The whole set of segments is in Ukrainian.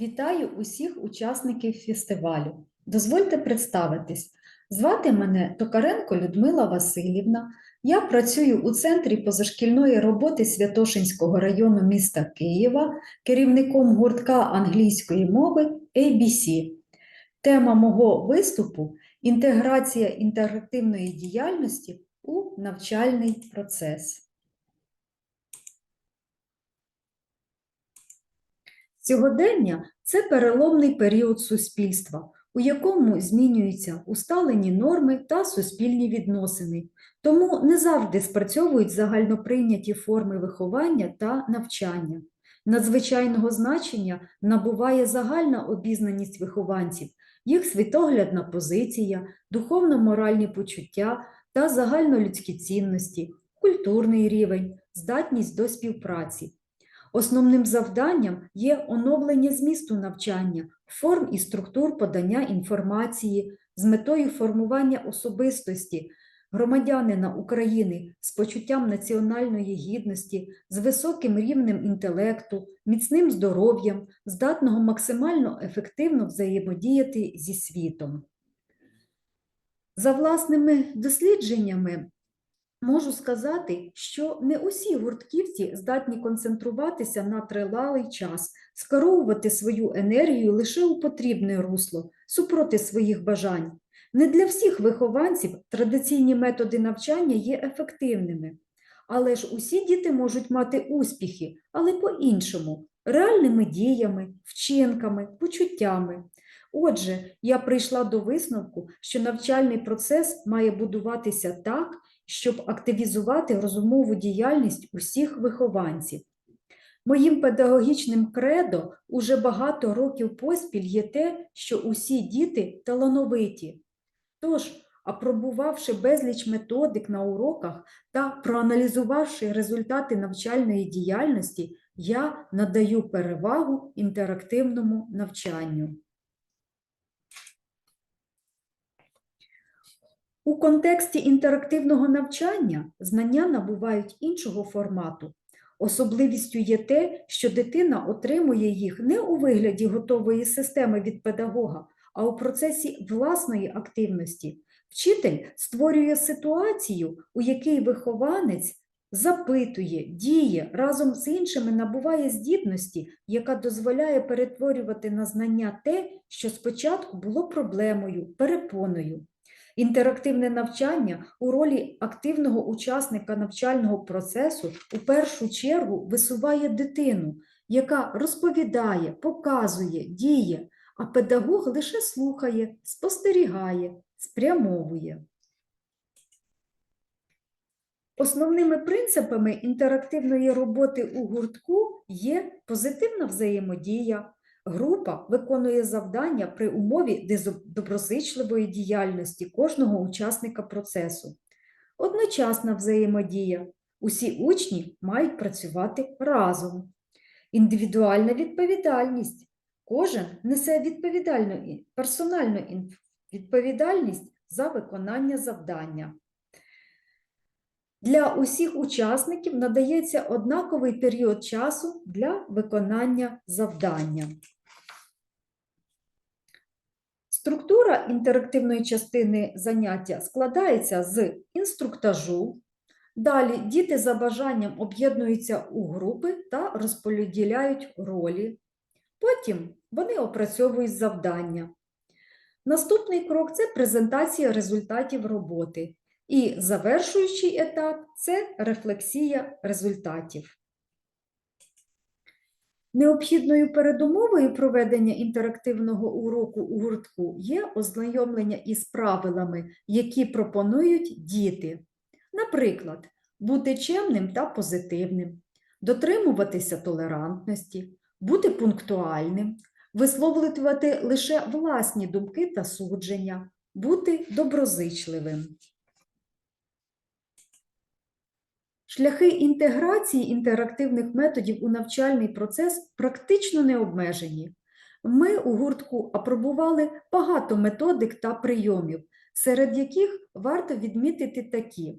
Вітаю усіх учасників фестивалю. Дозвольте представитись. Звати мене Токаренко Людмила Васильівна. Я працюю у Центрі позашкільної роботи Святошинського району міста Києва, керівником гуртка англійської мови ABC. Тема мого виступу інтеграція інтерактивної діяльності у навчальний процес. Сьогодення це переломний період суспільства, у якому змінюються усталені норми та суспільні відносини, тому не завжди спрацьовують загальноприйняті форми виховання та навчання. Надзвичайного значення набуває загальна обізнаність вихованців, їх світоглядна позиція, духовно-моральні почуття та загальнолюдські цінності, культурний рівень, здатність до співпраці. Основним завданням є оновлення змісту навчання, форм і структур подання інформації з метою формування особистості громадянина України з почуттям національної гідності, з високим рівнем інтелекту, міцним здоров'ям, здатного максимально ефективно взаємодіяти зі світом. За власними дослідженнями Можу сказати, що не усі гуртківці здатні концентруватися на тривалий час, скеровувати свою енергію лише у потрібне русло, супроти своїх бажань. Не для всіх вихованців традиційні методи навчання є ефективними. Але ж усі діти можуть мати успіхи, але по-іншому, реальними діями, вчинками, почуттями. Отже, я прийшла до висновку, що навчальний процес має будуватися так, щоб активізувати розумову діяльність усіх вихованців. Моїм педагогічним кредо уже багато років поспіль є те, що усі діти талановиті. Тож, апробувавши безліч методик на уроках та проаналізувавши результати навчальної діяльності, я надаю перевагу інтерактивному навчанню. У контексті інтерактивного навчання знання набувають іншого формату. Особливістю є те, що дитина отримує їх не у вигляді готової системи від педагога, а у процесі власної активності. Вчитель створює ситуацію, у якій вихованець запитує, діє, разом з іншими набуває здібності, яка дозволяє перетворювати на знання те, що спочатку було проблемою, перепоною. Інтерактивне навчання у ролі активного учасника навчального процесу у першу чергу висуває дитину, яка розповідає, показує, діє, а педагог лише слухає, спостерігає, спрямовує. Основними принципами інтерактивної роботи у гуртку є позитивна взаємодія, Група виконує завдання при умові доброзичливої діяльності кожного учасника процесу. Одночасна взаємодія. Усі учні мають працювати разом. Індивідуальна відповідальність. Кожен несе відповідальну персональну відповідальність за виконання завдання. Для усіх учасників надається однаковий період часу для виконання завдання. Структура інтерактивної частини заняття складається з інструктажу. Далі діти за бажанням об'єднуються у групи та розподіляють ролі. Потім вони опрацьовують завдання. Наступний крок це презентація результатів роботи. І завершуючий етап це рефлексія результатів. Необхідною передумовою проведення інтерактивного уроку у гуртку є ознайомлення із правилами, які пропонують діти. Наприклад, бути чемним та позитивним, дотримуватися толерантності, бути пунктуальним, висловлювати лише власні думки та судження, бути доброзичливим. Шляхи інтеграції інтерактивних методів у навчальний процес практично не обмежені. Ми у гуртку апробували багато методик та прийомів, серед яких варто відмітити такі: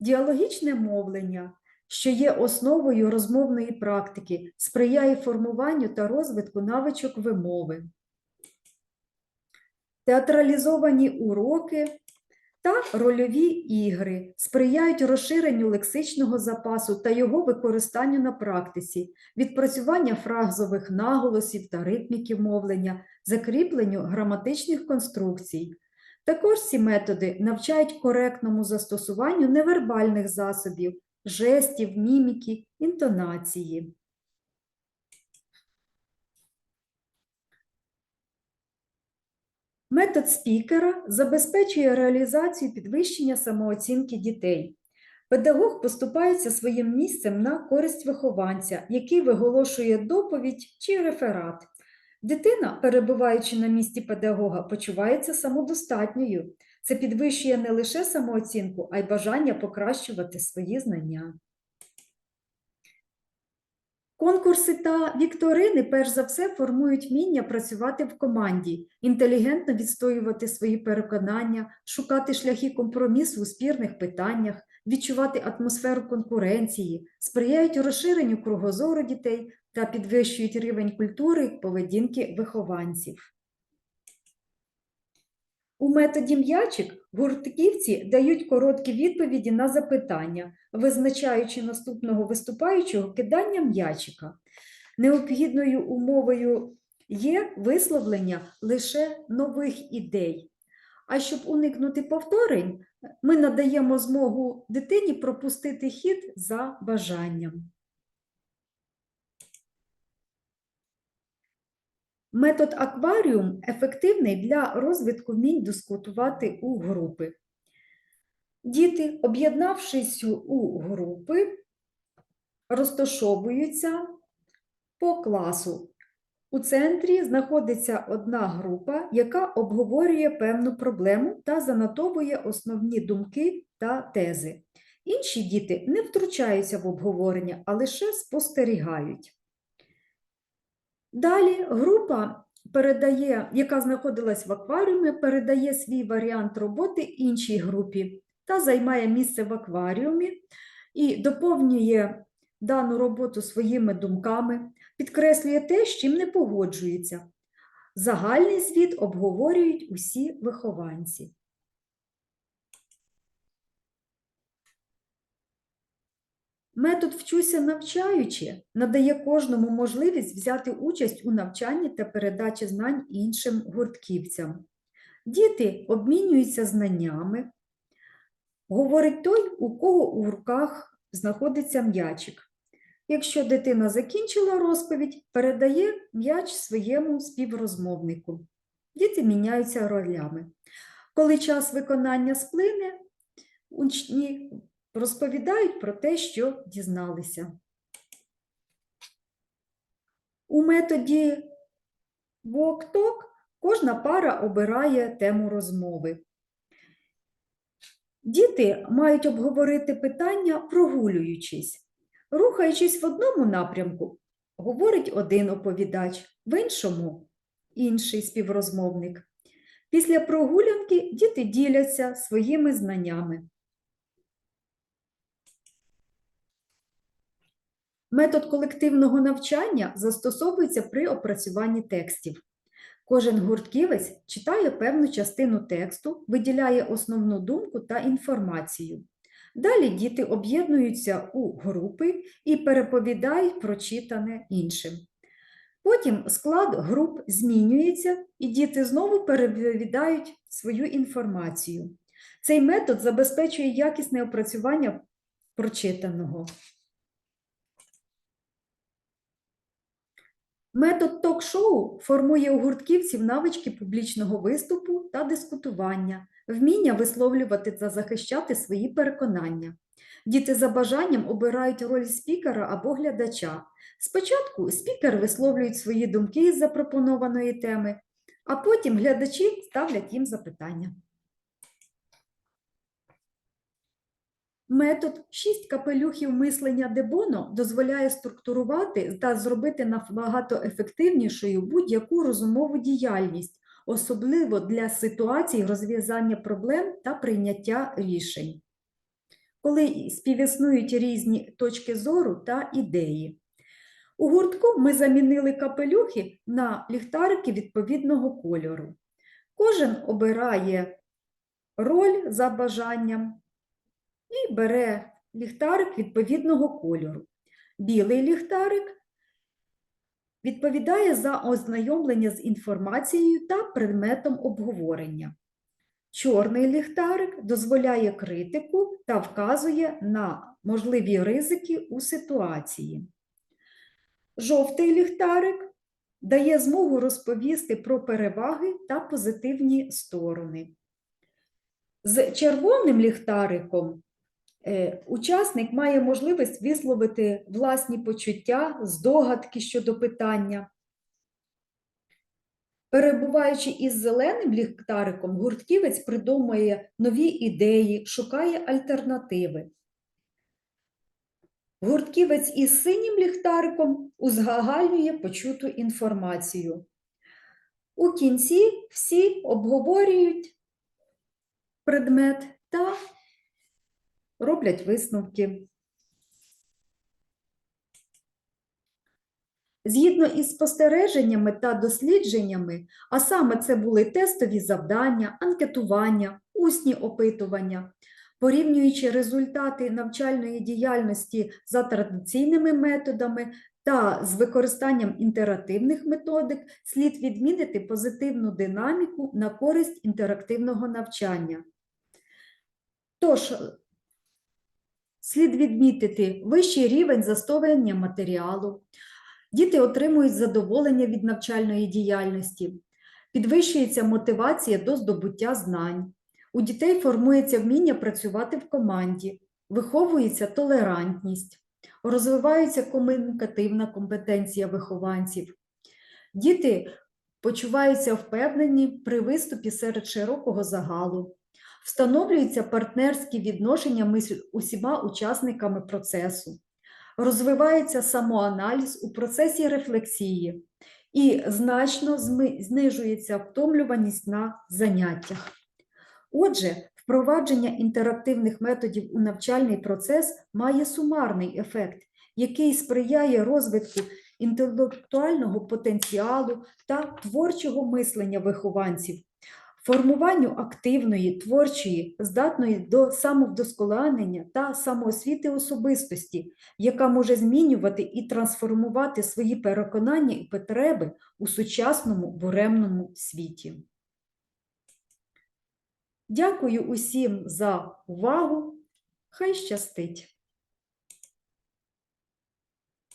діалогічне мовлення що є основою розмовної практики, сприяє формуванню та розвитку навичок вимови. Театралізовані уроки та рольові ігри сприяють розширенню лексичного запасу та його використанню на практиці, відпрацювання фразових наголосів та ритміків мовлення, закріпленню граматичних конструкцій. Також ці методи навчають коректному застосуванню невербальних засобів, жестів, міміки, інтонації. Метод спікера забезпечує реалізацію підвищення самооцінки дітей. Педагог поступається своїм місцем на користь вихованця, який виголошує доповідь чи реферат. Дитина, перебуваючи на місці педагога, почувається самодостатньою. Це підвищує не лише самооцінку, а й бажання покращувати свої знання. Конкурси та вікторини перш за все формують вміння працювати в команді, інтелігентно відстоювати свої переконання, шукати шляхи компромісу у спірних питаннях, відчувати атмосферу конкуренції, сприяють розширенню кругозору дітей та підвищують рівень культури поведінки вихованців. У методі м'ячик гуртківці дають короткі відповіді на запитання, визначаючи наступного виступаючого кидання м'ячика. Необхідною умовою є висловлення лише нових ідей. А щоб уникнути повторень, ми надаємо змогу дитині пропустити хід за бажанням. Метод акваріум ефективний для розвитку вмінь дискутувати у групи. Діти, об'єднавшись у групи, розташовуються по класу. У центрі знаходиться одна група, яка обговорює певну проблему та занотовує основні думки та тези. Інші діти не втручаються в обговорення, а лише спостерігають. Далі група, передає, яка знаходилась в акваріумі, передає свій варіант роботи іншій групі та займає місце в акваріумі і доповнює дану роботу своїми думками, підкреслює те, з чим не погоджується. Загальний звіт обговорюють усі вихованці. Метод вчуся навчаючи надає кожному можливість взяти участь у навчанні та передачі знань іншим гуртківцям. Діти обмінюються знаннями, говорить той, у кого у руках знаходиться м'ячик. Якщо дитина закінчила розповідь, передає м'яч своєму співрозмовнику. Діти міняються ролями. Коли час виконання сплине, учні розповідають про те, що дізналися. У методі walk-talk кожна пара обирає тему розмови. Діти мають обговорити питання, прогулюючись. Рухаючись в одному напрямку, говорить один оповідач, в іншому інший співрозмовник. Після прогулянки діти діляться своїми знаннями. Метод колективного навчання застосовується при опрацюванні текстів. Кожен гуртківець читає певну частину тексту, виділяє основну думку та інформацію. Далі діти об'єднуються у групи і переповідають прочитане іншим. Потім склад груп змінюється, і діти знову переповідають свою інформацію. Цей метод забезпечує якісне опрацювання прочитаного. Метод ток-шоу формує у гуртківців навички публічного виступу та дискутування, вміння висловлювати та захищати свої переконання. Діти за бажанням обирають роль спікера або глядача. Спочатку спікер висловлюють свої думки із запропонованої теми, а потім глядачі ставлять їм запитання. Метод «шість капелюхів мислення Дебоно дозволяє структурувати та зробити набагато ефективнішою будь-яку розумову діяльність, особливо для ситуацій розв'язання проблем та прийняття рішень. коли співіснують різні точки зору та ідеї. У гуртку ми замінили капелюхи на ліхтарики відповідного кольору. Кожен обирає роль за бажанням і бере ліхтарик відповідного кольору. Білий ліхтарик відповідає за ознайомлення з інформацією та предметом обговорення. Чорний ліхтарик дозволяє критику та вказує на можливі ризики у ситуації. Жовтий ліхтарик дає змогу розповісти про переваги та позитивні сторони. З червоним ліхтариком учасник має можливість висловити власні почуття, здогадки щодо питання. Перебуваючи із зеленим ліхтариком, гуртківець придумує нові ідеї, шукає альтернативи. Гуртківець із синім ліхтариком узагальнює почуту інформацію. У кінці всі обговорюють предмет та роблять висновки. Згідно із спостереженнями та дослідженнями, а саме це були тестові завдання, анкетування, усні опитування, порівнюючи результати навчальної діяльності за традиційними методами та з використанням інтерактивних методик, слід відмітити позитивну динаміку на користь інтерактивного навчання. Тож, слід відмітити вищий рівень застоювання матеріалу, Діти отримують задоволення від навчальної діяльності, підвищується мотивація до здобуття знань. У дітей формується вміння працювати в команді, виховується толерантність, розвивається комунікативна компетенція вихованців. Діти почуваються впевнені при виступі серед широкого загалу, встановлюються партнерські відношення між усіма учасниками процесу розвивається самоаналіз у процесі рефлексії і значно знижується втомлюваність на заняттях. Отже, впровадження інтерактивних методів у навчальний процес має сумарний ефект, який сприяє розвитку інтелектуального потенціалу та творчого мислення вихованців, формуванню активної, творчої, здатної до самовдосконалення та самоосвіти особистості, яка може змінювати і трансформувати свої переконання і потреби у сучасному буремному світі. Дякую усім за увагу. Хай щастить!